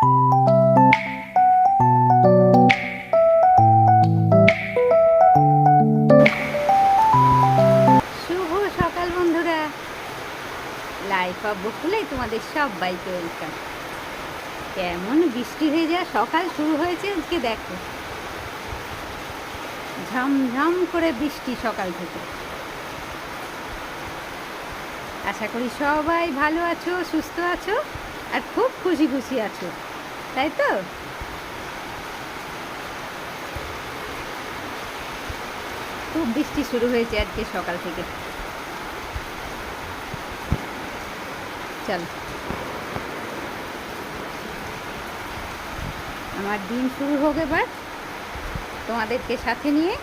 শুভ সকাল বন্ধুরা। Life of বকুলে তোমাদের সবাইকে ওয়েলকাম কেমন বৃষ্টি হয়ে যা সকাল শুরু হয়েছে আজকে, দেখো। ঝমঝম করে বৃষ্টি সকাল থেকে। আশা করি সবাই ভালো আছো, সুস্থ আছো। আর খুব খুশি খুশি আছো, তাই তো? খুব বৃষ্টি শুরু হয়েছে আজকে সকাল থেকে। চল। আমার দিন শুরু হোক এবার তোমাদেরকে সাথে নিয়ে।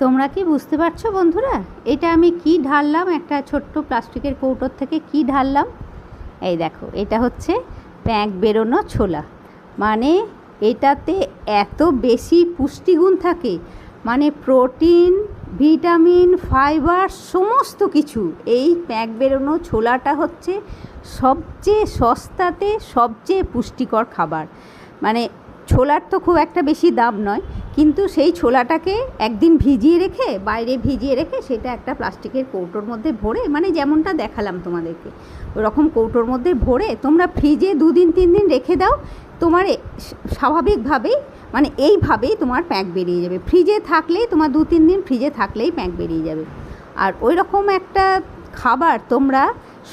তোমরা কি বুঝতে পারছ বন্ধুরা? এটা আমি কি ঢাললাম? একটা ছোট্ট প্লাস্টিকের কৌটোর থেকে কি ঢাললাম? এই দেখো, এটা হচ্ছে প্যাঁক বেরোনো ছোলা। মানে এটাতে এত বেশি পুষ্টিগুণ থাকে। মানে প্রোটিন, ভিটামিন, ফাইবার, সমস্ত কিছু। এই প্যাঁক বেরোনো ছোলাটা হচ্ছে সবচেয়ে সস্তাতে সবচেয়ে পুষ্টিকর খাবার। মানে ছোলার তো খুব একটা বেশি দাম নয়। কিন্তু সেই ছোলাটাকে একদিন ভিজিয়ে রেখে, বাইরে ভিজিয়ে রেখে সেটা একটা প্লাস্টিকের কৌটোর মধ্যে ভরে মানে যেমনটা দেখালাম তোমাদেরকে, ওরকম কৌটোর মধ্যে ভরে তোমরা ফ্রিজে দুদিন তিন দিন রেখে দাও, তোমার স্বাভাবিকভাবেই মানে এইভাবেই তোমার প্যাক বেরিয়ে যাবে। ফ্রিজে থাকলেই তোমার দু, তিন দিন ফ্রিজে থাকলেই প্যাক বেরিয়ে যাবে। আর ওই রকম একটা খাবার তোমরা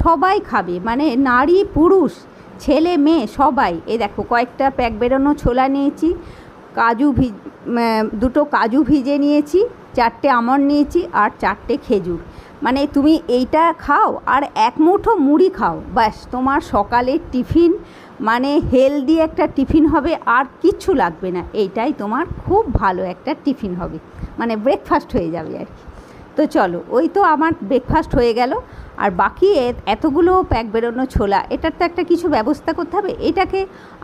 সবাই খাবে মানে নারী, পুরুষ, ছেলে, মেয়ে, সবাই। এই দেখো কয়েকটা প্যাক বেরোনো ছোলা নিয়েছি কাজু ভিজ দুটো কাজু ভিজে নিয়েছি, চারটে আমন্ড নিয়েছি আর চারটে খেজুর। মানে তুমি এইটা খাও আর এক মুঠো মুড়ি খাও। ব্যাস, তোমার সকালের টিফিন মানে হেলদি একটা টিফিন হবে আর কিচ্ছু লাগবে না। এইটাই তোমার খুব ভালো একটা টিফিন হবে। মানে ব্রেকফাস্ট হয়ে যাবে আর কি। তো চলো, ওই তো আমার ব্রেকফাস্ট হয়ে গেল। আর বাকি এতগুলো প্যাক বেরোনো ছোলা, এটার তো একটা কিছু ব্যবস্থা করতে হবে এটাকে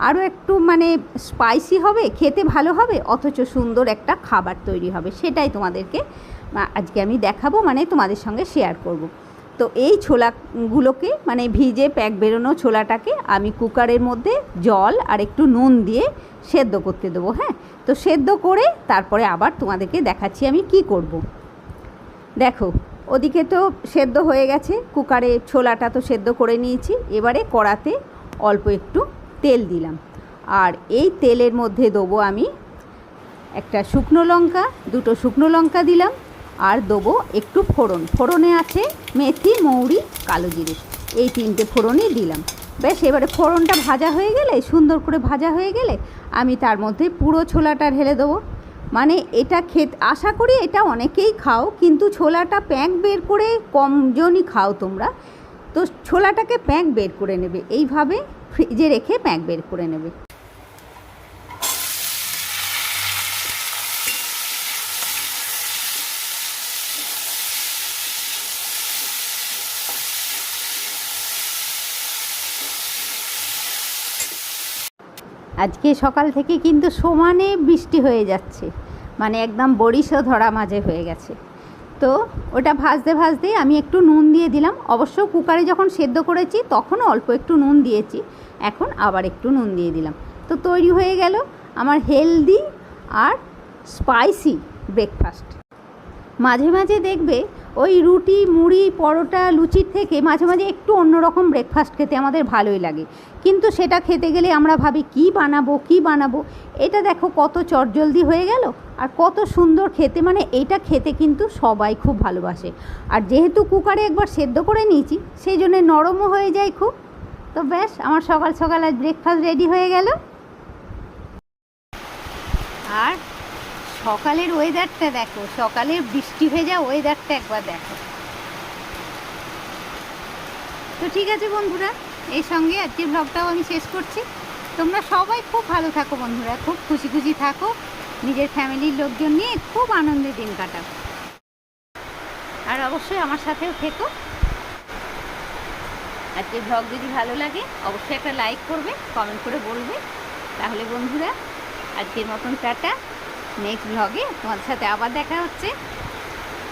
আরও একটু মানে স্পাইসি হবে, খেতে ভালো হবে, অথচ সুন্দর একটা খাবার তৈরি হবে সেটাই তোমাদেরকে আজকে আমি দেখাবো মানে তোমাদের সঙ্গে শেয়ার করব। তো এই ছোলাগুলোকে মানে ভিজে প্যাক বেরোনো ছোলাটাকে আমি কুকারের মধ্যে জল আর একটু নুন দিয়ে সেদ্ধ করতে দেবো হ্যাঁ তো সেদ্ধ করে তারপরে আবার তোমাদেরকে দেখাচ্ছি আমি কি করব। দেখো ওদিকে তো সেদ্ধ হয়ে গেছে, কুকারে ছোলাটা তো সেদ্ধ করে নিয়েছি, এবারে কড়াতে অল্প একটু তেল দিলাম। আর এই তেলের মধ্যে দেবো আমি একটা শুকনো লঙ্কা, দুটো শুকনো লঙ্কা দিলাম, আর দেবো একটু ফোড়ন। ফোড়নে আছে মেথি, মৌরি, কালো জিরে। এই তিনটে ফোড়নই দিলাম। বেশ, এবারে ফোড়নটা ভাজা হয়ে গেলে, সুন্দর করে ভাজা হয়ে গেলে আমি তার মধ্যে পুরো ছোলাটা ঢেলে দেবো। মানে এটা খেত, আশা করি এটা অনেকেই খাও, কিন্তু ছোলাটা প্যাঁক বের করে কমজনই খাও তোমরা। তো ছোলাটাকে প্যাঁক বের করে নেবে, এইভাবে ফ্রিজে রেখে প্যাঁক বের করে নেবে। আজকে সকাল থেকে কিন্তু সমানে বৃষ্টি হয়ে যাচ্ছে। মানে একদম বরিশও ধরা মাঝে হয়ে গেছে। তো ওটা ভাজতে ভাজতেই আমি একটু নুন দিয়ে দিলাম। অবশ্য কুকারে যখন সেদ্ধ করেছি, তখনও অল্প একটু নুন দিয়েছি। এখন আবার একটু নুন দিয়ে দিলাম। তো তৈরি হয়ে গেল আমার হেলদি আর স্পাইসি ব্রেকফাস্ট। মাঝে মাঝে দেখবে ওই রুটি, মুড়ি, পরোটা, লুচির থেকে মাঝে মাঝে একটু অন্যরকম ব্রেকফাস্ট খেতে আমাদের ভালোই লাগে। কিন্তু সেটা খেতে গেলে আমরা ভাবি, কি বানাবো কি বানাবো? এটা দেখো কত চটজলদি হয়ে গেল আর কত সুন্দর খেতে। মানে এইটা খেতে কিন্তু সবাই খুব ভালোবাসে। আর যেহেতু কুকারে একবার সেদ্ধ করে নিয়েছি সেই জন্য নরমও হয়ে যায় খুব। তো ব্যাস, আমার সকাল সকাল আজ ব্রেকফাস্ট রেডি হয়ে গেল। আর সকালের ওয়েদারটা দেখো, সকালের বৃষ্টি ভেজা ওয়েদারটা একবার দেখো। তো ঠিক আছে বন্ধুরা, এই সঙ্গে আজকের ব্লগটাও আমি শেষ করছি। তোমরা সবাই খুব ভালো থাকো বন্ধুরা, খুব খুশি খুশি থাকো। নিজের ফ্যামিলির লোকজন নিয়ে খুব আনন্দে দিন কাটাও। আর অবশ্যই আমার সাথেও থেকো। আজকের ব্লগ যদি ভালো লাগে, অবশ্যই একটা লাইক করবে কমেন্ট করে বলবে। তাহলে বন্ধুরা, আজকের মতন টাটা। নেক্সট ব্লগে তোমার সাথে আবার দেখা হচ্ছে।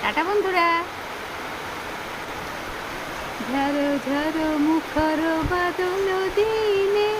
টাটা বন্ধুরা। ঝর ঝর মুখর বাদল দিয়ে